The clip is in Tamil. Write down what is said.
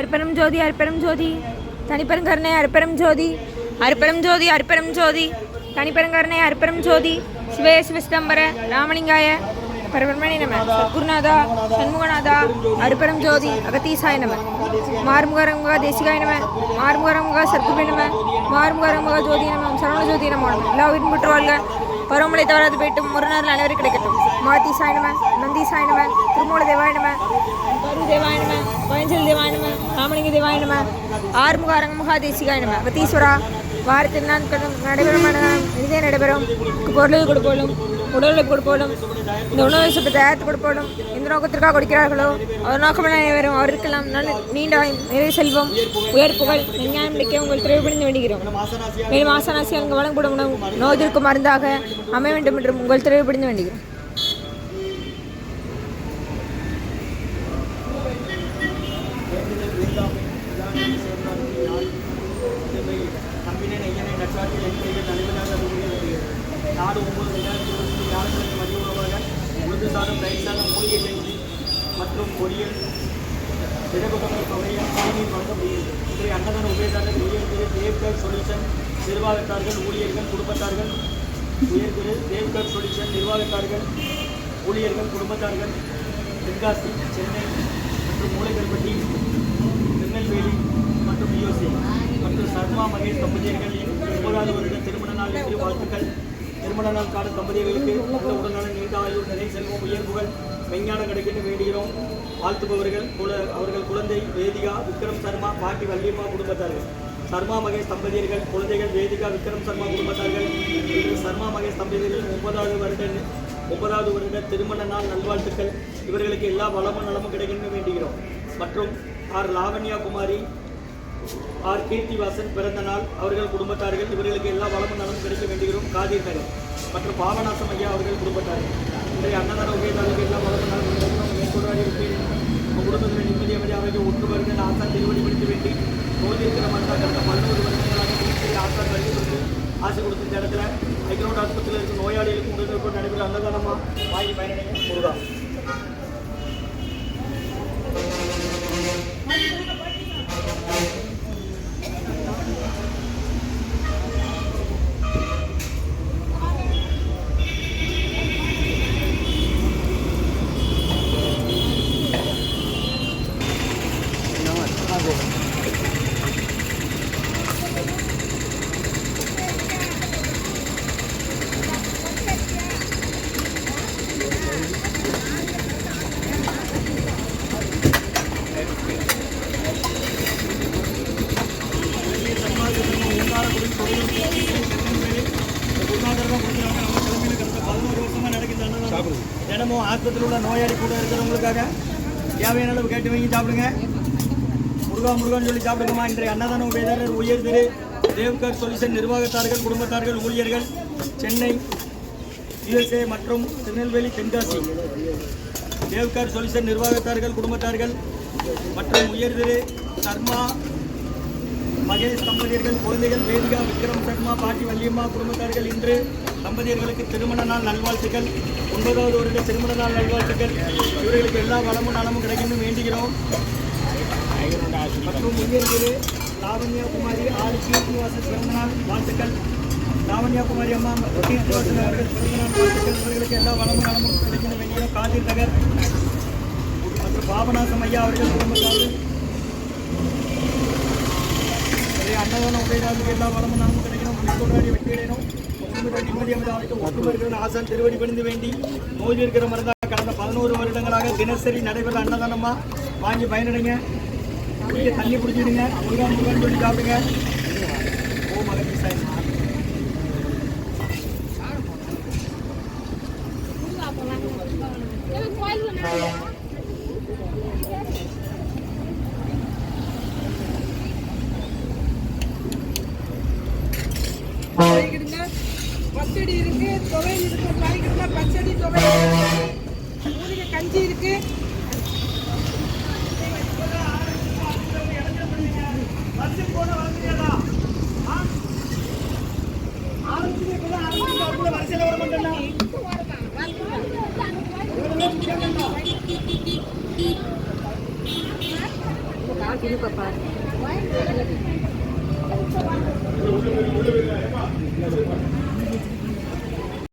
அர்ப்பணம் ஜோதி அர்ப்பணம் ஜோதி. தனிப்பெருங்கருணை அர்ப்பணம் ஜோதி. அர்ப்பணம் ஜோதி அர்ப்பணம் ஜோதி. தனிப்பெருங்கருணை அர்ப்பணம் ஜோதி. சிவய சிவஸ்தம்பர ராமலிங்காய பரபரமணி நம. குருநாதா சண்முகநாதா அற்பெரும் ஜோதி அகத்தீசாய நம. மார்முகரமுக தேசிகாய நம. மார்முகரமுக சத்குரு நம. மார்முகரமுக ஜோதி நம. சரவண ஜோதி நம. எல்லா உயிரும் பெற்று வாழ்க. பருவமழை தவறாது போயிட்டும். ஒரு நாள் அனைவரும் கிடைக்கட்டும். மாத்தி சாயனம நந்தி சாயனம திருமூல தேவாயனம ஆறுமுக அரங்கமுகா தேசிகாயனம பத்தீஸ்வரா வாரத்தில் நான் நடைபெறும் இதே நடைபெறும். பொருளை கொடுப்போலும் உடலை கொடுப்போலும் இந்த உணவை சுட்டு தயாரித்து கொடுப்போலும் எந்த நோக்கத்திற்காக கொடுக்கிறார்களோ அவர் நோக்கமெல்லாம் அனைவரும் அவருக்கெல்லாம் நல்ல நீண்ட நிறைய செல்வம் உயர் புகழ் விஞ்ஞானம் கிடைக்க உங்கள் திரைப்படிந்து வேண்டுகிறோம். மேலும் ஆசனாசி அங்கு வழங்கப்படும் உணவு நோய்திற்கு மருந்தாக அமைய வேண்டும் என்றும் உங்கள் திரைப்படிந்து வேண்டுகிறோம். நம்பினை நாடு ஒன்பது ரெண்டாயிரத்தி இருபத்தி வியாழக்கிழமை மதிய உணவாக உளுந்து சாதம் தயிர் சாதம் மூலிகை கஞ்சி மற்றும் பொரியல் திரவகமை தொகையை தேநீர் வழங்கப்படுகிறது இன்றைய அன்னதான உபயதாரர் உயர்திரு தேவ்கர் சொல்யூஷன் நிர்வாகத்தார்கள் ஊழியர்கள் குடும்பத்தார்கள் உயர்திரு தேவ்கர் சொல்யூஷன் நிர்வாகத்தார்கள் ஊழியர்கள் குடும்பத்தார்கள் தென்காசி சென்னை மற்றும் மூளைக்கல்பட்டி திருநெல்வேலி மற்றும் யோசி மற்றும் சர்மா மகேஷ் தம்பதியர்களின் ஒன்பதாவது வருட திருமண நாள் என்று வாழ்த்துக்கள். திருமண நாள் கால தம்பதியர்களுக்கு நல்ல நீண்ட ஆயுள் நிறை செல்வம் உயர்வுகள் விஞ்ஞானம் கிடைக்கணும் வேண்டுகிறோம். வாழ்த்துபவர்கள் குல அவர்கள் குழந்தை வேதிகா விக்ரம் சர்மா பாட்டி வள்ளியம்மா குடும்பத்தார்கள். சர்மா மகேஷ் தம்பதியர்கள் குழந்தைகள் வேதிகா விக்ரம் சர்மா குடும்பத்தார்கள். சர்மா மகேஷ் தம்பதியர்கள் ஒன்பதாவது வருட ஒன்பதாவது வருட திருமண நாள் நல்வாழ்த்துக்கள். இவர்களுக்கு எல்லா வளமும் நலமும் கிடைக்கணும்னு வேண்டுகிறோம். மற்றும் ஆர். லாவண்யா குமாரி ஆர். கீர்த்திவாசன் பிறந்த நாள் அவர்கள் குடும்பத்தார்கள் இவர்களுக்கு எல்லா வளமும் நலமும் கிடைக்க வேண்டுகிறோம். காதீர் நகர் மற்றும் பாபநாசம் ஐயா அவர்கள் குடும்பத்தார்கள். இன்றைய அன்னதான உபயதாரர்களுக்கு எல்லா வளமும் நலமும் கிடைக்கணும் மேற்கொண்டாடி உங்கள் குடும்பத்தில் நிம்மதி அமைதி அவர்கள் ஒன்று வருகிற ஆசான் திருவடி பிடித்து வேண்டி நோய் இருக்கிற கடந்த பதினோரு வருடங்களாக திருச்சி ஆசான் வருகை கொடுத்து ஆசை கொடுத்த இந்த இடத்துல ஐக்ரோட் ஆஸ்பத்திரியில் இருக்கும் நோயாளிகளுக்கு உடலுக்கு நடைபெற அன்னதானமாக வாங்கி பயனடைங்க. முருகா. தினமும் ஆஸ்பத்திரியில் உள்ள நோயாளி கூட இருக்கிறவங்களுக்காக தேவையான அளவு கேட்டு வாங்கி சாப்பிடுங்க. முருகா முருகான்னு சொல்லி சாப்பிடுங்கம்மா. இன்றைய அன்னதான வேதாளர் உயர் திரு தேவ்கர் சொல்யூஷன் நிர்வாகத்தார்கள் குடும்பத்தார்கள் ஊழியர்கள் சென்னை யுஎஸ்ஏ மற்றும் திருநெல்வேலி தென்காசி. தேவ்கர் சொல்யூஷன் நிர்வாகத்தார்கள் குடும்பத்தார்கள் மற்றும் உயர் திரு சர்மா மகேஷ் தம்பதியர்கள் குழந்தைகள் வேதிகா விக்ரம் சர்மா பாட்டி வள்ளியம்மா குடும்பத்தார்கள் இன்று தம்பதியர்களுக்கு திருமண நாள் நல்வாழ்த்துக்கள். ஒன்பதாவது வருட திருமண நாள் நல்வாழ்த்துக்கள். இவர்களுக்கு எல்லா வளமும் நலமும் கிடைக்கணும் வேண்டுகிறோம். மற்றும் உயர் லாவண்யா குமாரி ஆறு கீர்த்திவாசன் பிறந்தநாள் வாழ்த்துக்கள். லாவண்யா குமாரி அம்மா கீர்த்திவாசன் அவர்கள் பிறந்தநாள் வாழ்த்துக்கள். இவர்களுக்கு எல்லா வளமும் நலமும் கிடைக்கணும் வேண்டுகிறோம். காதிர் நகர் மற்றும் பாபநாசம் ஐயா அவர்கள் குடும்பத்தார்கள். அன்னதானம் அன்னதான உபயதாரர்களுக்கு எல்லா வளமும் நலமும் கிடைக்கணும் கொண்டாடி வெற்றியடையணும் குடும்பத்தை நிம்மதி அமைதாவுக்கு ஒற்றுமை ஆசான் திருவடி பணிந்து வேண்டி நோய் இருக்கிற மருந்தா கடந்த பதினோரு வருடங்களாக தினசரி நடைபெற அன்னதானமாக வாங்கி பயனடைங்க குடிக்க தண்ணி பிடிச்சிடுங்க முருகா முருகான்னு சொல்லி சாப்பிடுங்க பச்சடி இருக்கு துவையல் இருக்கு காய்கறிங்க பச்சடி துவையல் மூலிகை கஞ்சி இருக்கு. வரிசையில் வர பாப்பா உள்ள